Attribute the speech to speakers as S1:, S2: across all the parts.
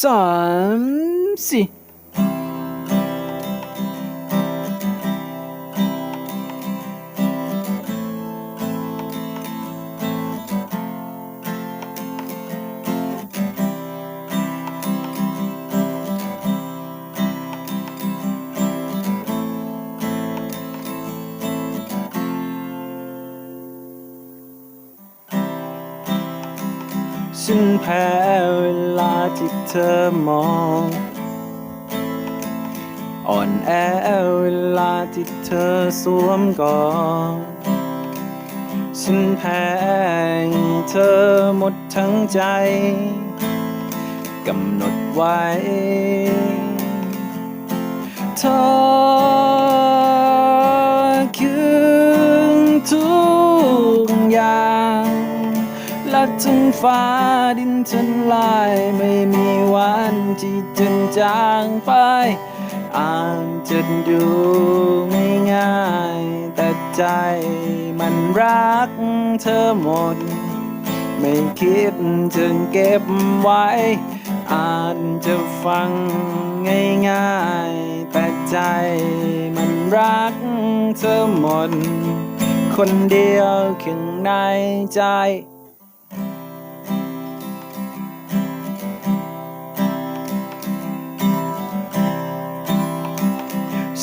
S1: สา ฉันแพ้เวลาที่เธอมอง อ่อนแอเวลาที่เธอสวมกอดฉันแพ้เธอหมดทั้งใจ กำหนดไว้เธอ ทั้งฟ้าดินทลายไม่มีวันที่จะจางไปอาจจะดูไม่ง่าย แต่ใจมันรักเธอหมด ไม่คิดจะเก็บไว้อาจจะฟังง่ายๆ แต่ใจมันรักเธอหมด คนเดียวข้างในใจ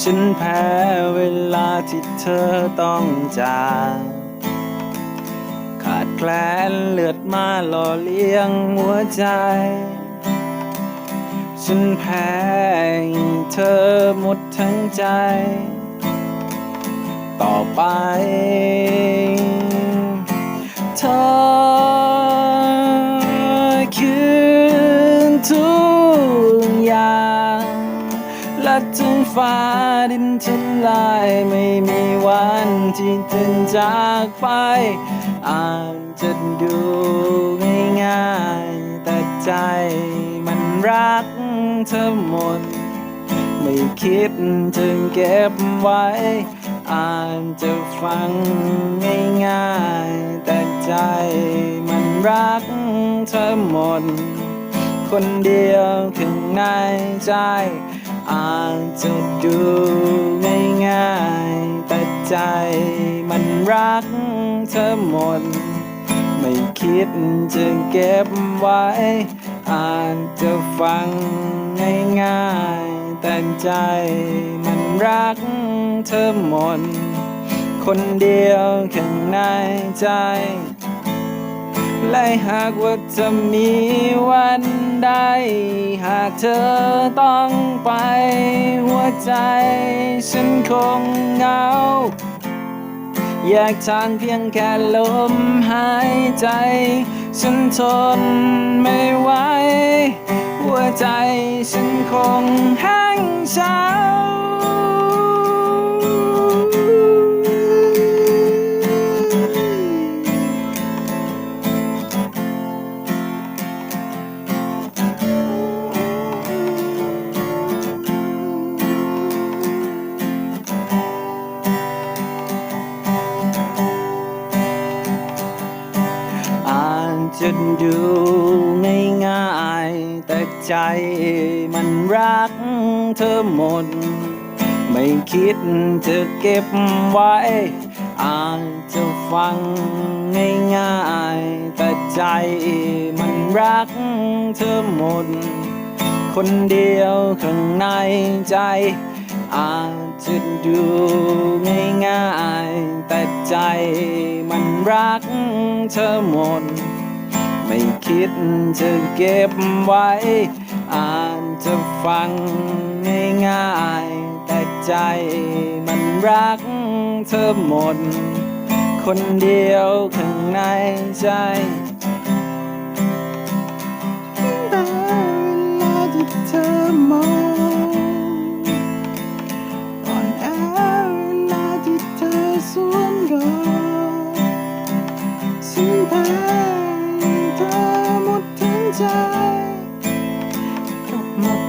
S1: ฉันแพ้เวลาที่เธอต้องจากขาดแคลนเลือดมาหล่อเลี้ยงหัวใจ ฉันแพ้เธอหมดทั้งใจ ต่อไปเธอคือทุกอย่างและถึง ฟ้าดินทลายไม่มีวันที่จะจากไป อาจจะดูง่ายๆแต่ใจมันรักเธอหมด ไม่คิดจะเก็บไว้ อาจจะฟังง่ายๆแต่ใจมันรักเธอหมด คนเดียวข้างในใจ อาจจะดูง่ายๆ แต่ใจมันรักเธอหมด ไม่คิดจะเก็บไว้ อาจจะฟังง่ายๆ แต่ใจมันรักเธอหมด คนเดียวข้างในใจ และหากว่าจะมีวันใด หากเธอต้องไป หัวใจฉันคงเหงา อยากทานเพียงแค่ลมหายใจ ฉันทนไม่ไหว หัวใจฉันคงแห้งเฉาอา ดูง่ายๆแต่ใจมันรักเธอหมด ไม่คิดจะเก็บไว้ อาจจะฟังง่ายๆแต่ใจมันรักเธอหมด คนเดียวข้างในใจ อาจจะดูง่ายๆแต่ใจมันรักเธอหมด คิดจะเก็บไว้อานจะฟังง่ายๆ แต่ใจมันรักเธอหมด คนเดียวข้างในใจ Don't